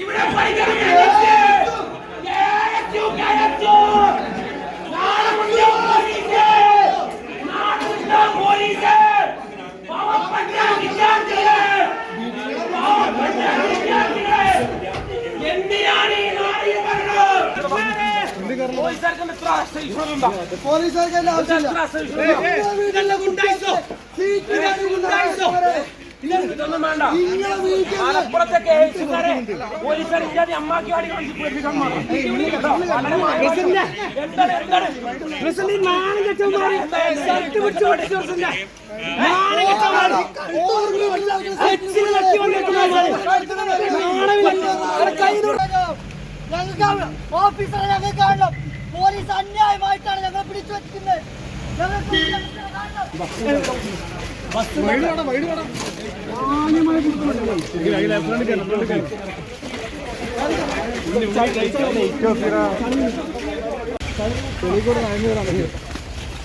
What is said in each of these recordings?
ഇവിടെ പഠിക്കണം നാളെ പോലീസ് നാളെ പോലീസ് പാവപ്പെട്ട പോലീസുകാർക്ക് ആവശ്യമില്ല. ഇതൊന്നും വേണ്ട. മലപ്പുറത്തെ കെ എസുകാരെ പോലീസുകാർ ഇല്ലാതെ അമ്മാക്കി വാടി കാണിച്ച് പേടിപ്പിക്കാൻ ഞങ്ങൾക്ക് ഓഫീസറെ ഞങ്ങൾ കാണണം പോലീസ് അന്യായമായിട്ടാണ് ഞങ്ങൾ പിടിച്ചു വെച്ചിരിക്കുന്നത് ഞങ്ങൾക്ക് ഉദ്യോഗസ്ഥരെ കാണണം.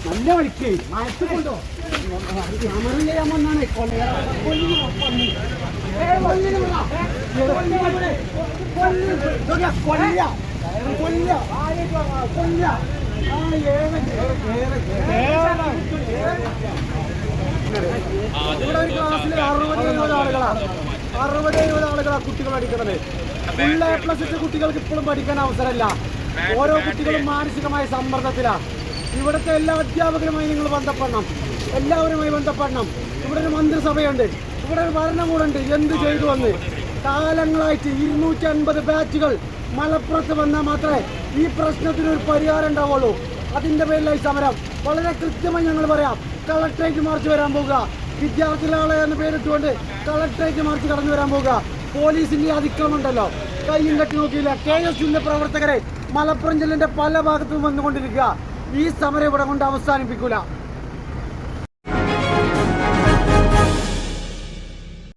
നല്ല വഴിക്ക് മയത്ത് കൊണ്ടോ സമരം ചെയ്യാൻ വന്നാണ് കൊല്ല കൊല്ലി. കൊല്ല്. കൊല്ല ഇവിടെ ഒരു ക്ലാസ്സിൽ അറുപത് എഴുപത് ആളുകളാണ് അറുപത് എഴുപത് ആളുകളാണ് കുട്ടികൾ പഠിക്കുന്നത് ഫുൾ എ പ്ലസ് ഇട്ട കുട്ടികൾക്ക് ഇപ്പോഴും പഠിക്കാൻ അവസരമില്ല ഓരോ കുട്ടികളും മാനസികമായ സമ്മർദ്ദത്തിലാണ് ഇവിടുത്തെ എല്ലാ അധ്യാപകരുമായി നിങ്ങൾ ബന്ധപ്പെടണം എല്ലാവരുമായി ബന്ധപ്പെടണം ഇവിടെ ഒരു മന്ത്രിസഭയുണ്ട് ഇവിടെ ഒരു ഭരണകൂടമുണ്ട് എന്ത് ചെയ്തു വന്ന് കാലങ്ങളായിട്ട് ഇരുന്നൂറ്റി അൻപത് ബാച്ചുകൾ മലപ്പുറത്ത് വന്നാൽ മാത്രമേ ഈ പ്രശ്നത്തിന് ഒരു പരിഹാരം ഉണ്ടാവുള്ളൂ. അതിന്റെ പേരിലായി സമരം. വളരെ കൃത്യമായി ഞങ്ങൾ പറയാം. കളക്ടറേറ്റ് മാർച്ച് വരാൻ പോവുക. വിദ്യാർത്ഥികളെ എന്ന പേരിട്ടുകൊണ്ട് കളക്ടറേറ്റ് മാർച്ച് കടന്നു വരാൻ പോവുക. പോലീസിന്റെ അതിക്രമം ഉണ്ടല്ലോ. കയ്യും കെട്ടി നോക്കിയില്ല. കെ എസ് യുന്റെ പ്രവർത്തകരെ മലപ്പുറം ജില്ലന്റെ പല ഭാഗത്തും വന്നുകൊണ്ടിരിക്കുക. ഈ സമരം ഇവിടെ കൊണ്ട് അവസാനിപ്പിക്കൂല.